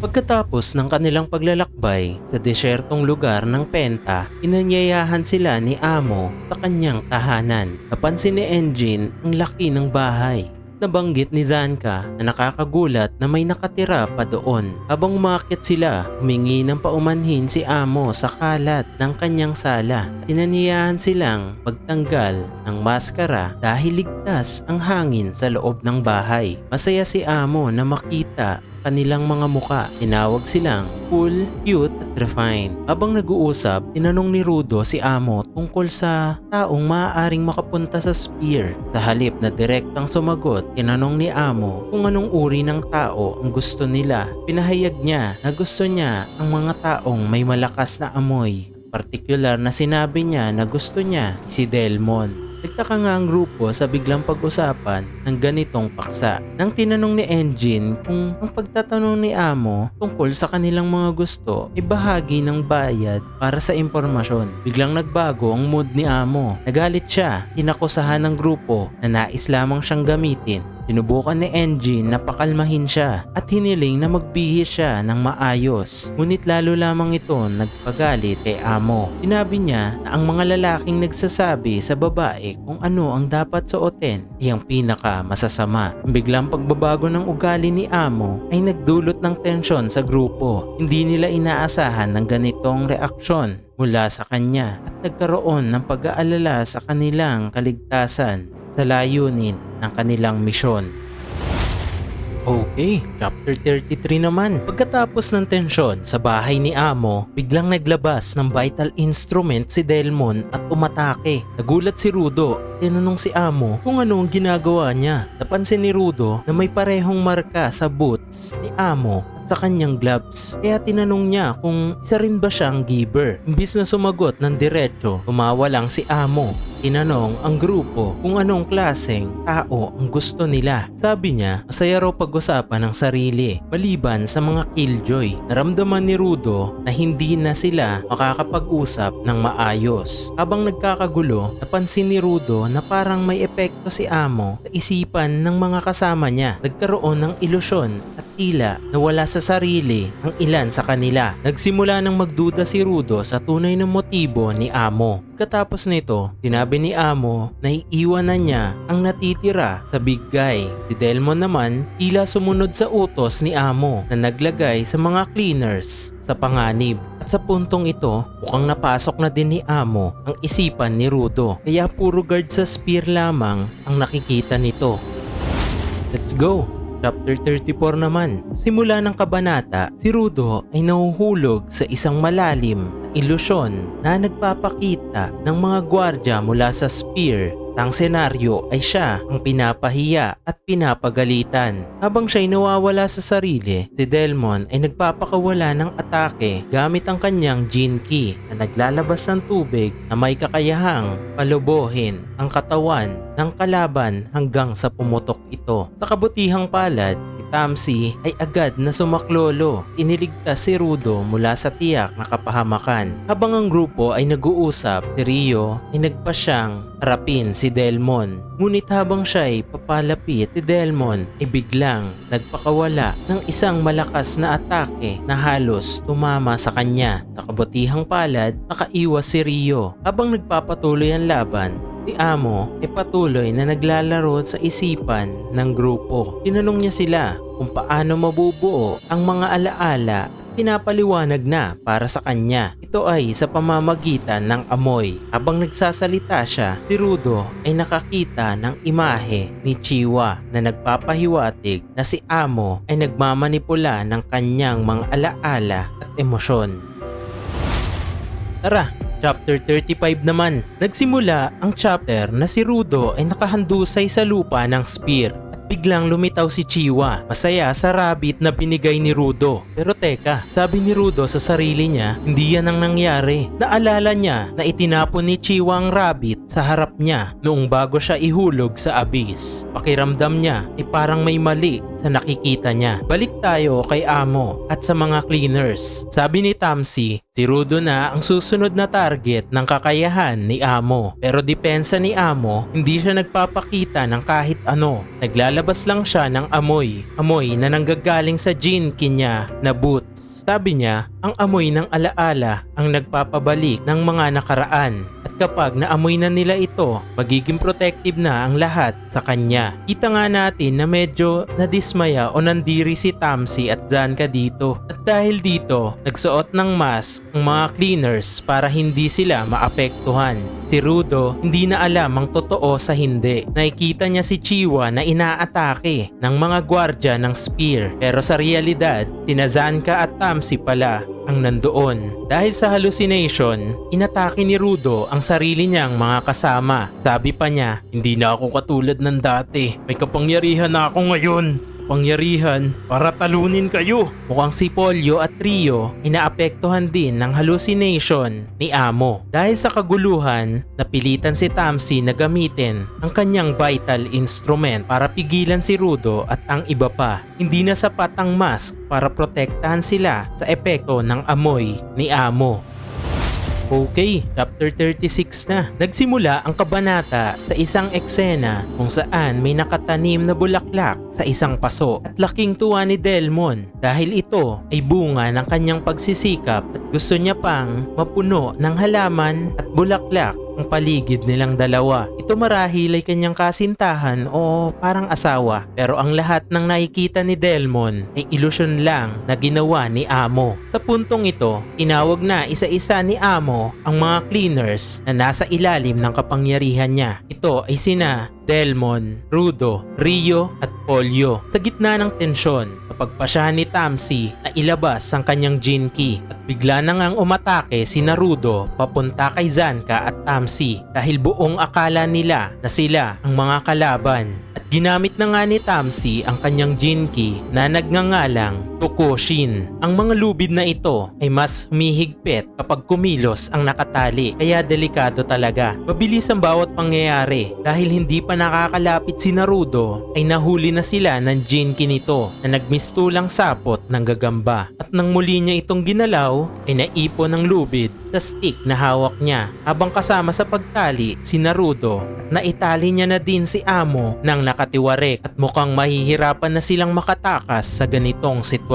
Pagkatapos ng kanilang paglalakbay sa desyertong lugar ng Penta, inanyayahan sila ni Amo sa kanyang tahanan. Napansin ni Engine ang laki ng bahay. Nabanggit ni Zanka na nakakagulat na may nakatira pa doon. Habang umakit sila, humingi ng paumanhin si Amo sa kalat ng kanyang sala. Tinaniyahan silang pagtanggal ng maskara dahil ligtas ang hangin sa loob ng bahay. Masaya si Amo na makita kanilang mga muka. Tinawag silang cool, cute at refined. Habang nag-uusap, tinanong ni Rudo si Amo tungkol sa taong maaaring makapunta sa spear. Sa halip na direktang sumagot, tinanong ni Amo kung anong uri ng tao ang gusto nila. Pinahayag niya na gusto niya ang mga taong may malakas na amoy. Partikular na sinabi niya na gusto niya si Delmon. Nagtaka nga ang grupo sa biglang pag-usapan ng ganitong paksa. Nang tinanong ni Engine kung ang pagtatanong ni Amo tungkol sa kanilang mga gusto ay bahagi ng bayad para sa impormasyon. Biglang nagbago ang mood ni Amo. Nagalit siya, tinakusahan ng grupo na nais lamang siyang gamitin Sinubukan ni Engine na pakalmahin siya at hiniling na magbihis siya ng maayos. Ngunit lalo lamang ito nagpagalit kay Amo. Sinabi niya na ang mga lalaking nagsasabi sa babae kung ano ang dapat suotin ay ang pinaka masasama. Ang biglang pagbabago ng ugali ni Amo ay nagdulot ng tensyon sa grupo. Hindi nila inaasahan ng ganitong reaksyon mula sa kanya at nagkaroon ng pag-aalala sa kanilang kaligtasan sa layunin ng kanilang misyon. Okay, chapter 33 naman. Pagkatapos ng tensyon sa bahay ni Amo, biglang naglabas ng vital instrument si Delmon at umatake. Nagulat si Rudo tinanong si Amo kung ano ang ginagawa niya. Napansin ni Rudo na may parehong marka sa boots ni Amo at sa kanyang gloves. Kaya tinanong niya kung isa rin ba siyang giver. Imbis na sumagot ng diretso, tumawa lang si Amo. Tinanong ang grupo kung anong klaseng tao ang gusto nila. Sabi niya, masaya raw pag-usapan ng sarili maliban sa mga killjoy. Naramdaman ni Rudo na hindi na sila makakapag-usap ng maayos. Habang nagkakagulo, napansin ni Rudo na parang may epekto si Amo sa isipan ng mga kasama niya. Nagkaroon ng ilusyon at tila na wala sa sarili ang ilan sa kanila. Nagsimula ng magduda si Rudo sa tunay na motibo ni Amo. Pagkatapos nito, sinabi ni Amo na iiwan na niya ang natitira sa big guy. Si Delmon naman tila sumunod sa utos ni Amo na naglagay sa mga cleaners sa panganib. At sa puntong ito, mukhang napasok na din ni Amo ang isipan ni Rudo. Kaya puro guard sa spear lamang ang nakikita nito. Let's go! Chapter 34 naman. Simula ng kabanata, si Rudo ay nahuhulog sa isang malalim ilusyon na nagpapakita ng mga gwardya mula sa spear ang senaryo ay siya ang pinapahiya at pinapagalitan. Habang siya'y nawawala sa sarili, si Delmon ay nagpapakawala ng atake gamit ang kanyang Gene Key na naglalabas ng tubig na may kakayahang palubohin ang katawan ng kalaban hanggang sa pumutok ito. Sa kabutihang palad, Tamsi ay agad na sumaklolo. Iniligtas si Rudo mula sa tiyak na kapahamakan. Habang ang grupo ay nag-uusap, si Rio ay nagpa siyang harapin si Delmon. Ngunit habang siya ay papalapit, si Delmon ay biglang nagpakawala ng isang malakas na atake na halos tumama sa kanya. Sa kabutihang palad, nakaiwas si Rio. Habang nagpapatuloy ang laban, Si Amo ay patuloy na naglalaro sa isipan ng grupo. Tinanong niya sila kung paano mabubuo ang mga alaala pinapaliwanag na para sa kanya. Ito ay sa pamamagitan ng amoy. Habang nagsasalita siya, si Rudo ay nakakita ng imahe ni Chiwa na nagpapahiwatig na si Amo ay nagmamanipula ng kanyang mga alaala at emosyon. Tara, Chapter 35 naman. Nagsimula ang chapter na si Rudo ay nakahandusay sa lupa ng spear at biglang lumitaw si Chiwa. Masaya sa rabbit na binigay ni Rudo. Pero teka, sabi ni Rudo sa sarili niya, hindi yan ang nangyari. Naalala niya na itinapon ni Chiwa ang rabbit sa harap niya noong bago siya ihulog sa abyss. Pakiramdam niya ay parang may mali sa nakikita niya. Balik tayo kay Amo at sa mga cleaners. Sabi ni Tamsi Si Rudo na ang susunod na target ng kakayahan ni Amo. Pero depensa ni Amo, hindi siya nagpapakita ng kahit ano. Naglalabas lang siya ng amoy. Amoy na nanggagaling sa jinki niya na boots. Sabi niya, ang amoy ng alaala ang nagpapabalik ng mga nakaraan. At kapag naamoy na nila ito, magiging protective na ang lahat sa kanya. Kita nga natin na medyo nadismaya o nandiri si Tamsi at Zanka dito. At dahil dito, nagsuot ng mask ang mga cleaners para hindi sila maapektuhan. Si Rudo hindi na alam ang totoo sa hindi. Nakikita niya si Chiwa na inaatake ng mga gwardya ng spear. Pero sa realidad, sina Zanka at Tamsi pala ang nandoon. Dahil sa hallucination, inatake ni Rudo ang sarili niyang mga kasama. Sabi pa niya, hindi na ako katulad ng dati. May kapangyarihan na ako ngayon pangyarihan para talunin kayo. Mukhang si Polyo at Trio inaapektuhan din ng hallucination ni Amo. Dahil sa kaguluhan, napilitan si Tamsi na gamitin ang kanyang vital instrument para pigilan si Rudo at ang iba pa. Hindi na sapat ang mask para protektahan sila sa epekto ng amoy ni Amo. Okay, chapter 36 na. Nagsimula ang kabanata sa isang eksena kung saan may nakatanim na bulaklak sa isang paso at laking tuwa ni Delmon dahil ito ay bunga ng kanyang pagsisikap at gusto niya pang mapuno ng halaman at bulaklak ang paligid nilang dalawa. Ito marahil ay kanyang kasintahan o parang asawa. Pero ang lahat ng nakikita ni Delmon ay ilusyon lang na ginawa ni Amo. Sa puntong ito, tinawag na isa-isa ni Amo ang mga cleaners na nasa ilalim ng kapangyarihan niya. Ito ay sina Delmon, Rudo, Rio at Polyo. Sa gitna ng tensyon, napagpasyahan ni Tamsi na ilabas ang kanyang Jinki at bigla na ngang umatake si Narudo papunta kay Zanka at Tamsi dahil buong akala nila na sila ang mga kalaban. At ginamit na nga ni Tamsi ang kanyang Jinki na nagngangalang Tokushin. Ang mga lubid na ito ay mas humihigpit kapag kumilos ang nakatali kaya delikado talaga. Mabilis ang bawat pangyayari dahil hindi pa nakakalapit si Narudo ay nahuli na sila ng Jinki nito na nagmistulang sapot ng gagamba. At nang muli niya itong ginalaw ay naipon ng lubid sa stick na hawak niya habang kasama sa pagtali si Narudo at naitali niya na din si Amo ng nakatiwarek at mukhang mahihirapan na silang makatakas sa ganitong sitwasyon.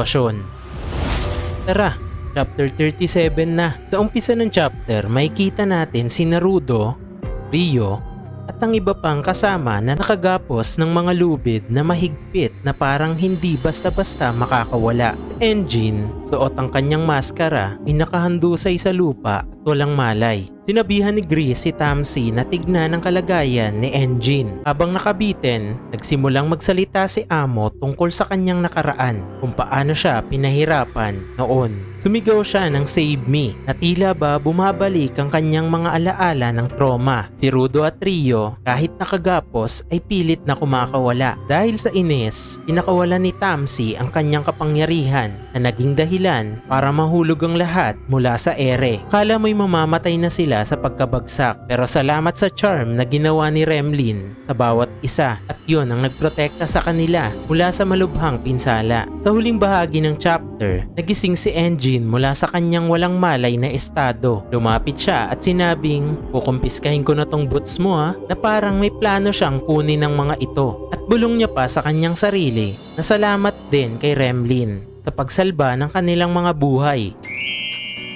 Tara, chapter 37 na. Sa umpisa ng chapter, makikita natin si Naruto, Rio, at ang iba pang kasama na nakagapos ng mga lubid na mahigpit na parang hindi basta-basta makakawala. Si Engine, suot ang kanyang maskara, ay nakahandusay sa lupa walang malay. Sinabihan ni Gris si Tamsi na tignan ang kalagayan ni Engine. Habang nakabitin, nagsimulang magsalita si Amo tungkol sa kanyang nakaraan kung paano siya pinahirapan noon. Sumigaw siya ng save me na tila ba bumabalik ang kanyang mga alaala ng trauma. Si Rudo at Rio kahit nakagapos ay pilit na kumakawala. Dahil sa inis, pinakawalan ni Tamsi ang kanyang kapangyarihan na naging dahilan para mahulog ang lahat mula sa ere. Kala mo'y mamamatay na sila sa pagkabagsak pero salamat sa charm na ginawa ni Remlin sa bawat isa at yun ang nagprotekta sa kanila mula sa malubhang pinsala. Sa huling bahagi ng chapter, nagising si Engine mula sa kanyang walang malay na estado. Lumapit siya at sinabing, kukumpiskahin ko na tong boots mo ha, na parang may plano siyang kunin ng mga ito. At bulong niya pa sa kanyang sarili na salamat din kay Remlin sa pagsalba ng kanilang mga buhay.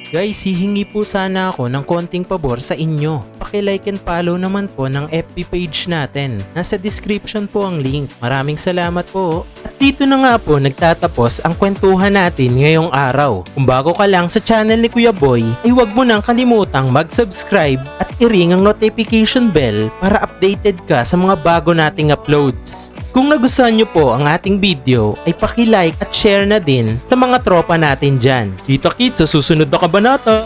Guys, hihingi po sana ako ng konting pabor sa inyo. Paki-like and follow naman po ng FB page natin. Nasa description po ang link. Maraming salamat po. At dito na nga po nagtatapos ang kwentuhan natin ngayong araw. Kung bago ka lang sa channel ni Kuya Boy, ay huwag mo nang kalimutang mag-subscribe at i-ring ang notification bell para updated ka sa mga bago nating uploads. Kung nagustuhan nyo po ang ating video, ay paki-like at share na din sa mga tropa natin dyan. Kita kits sa susunod na kabanata!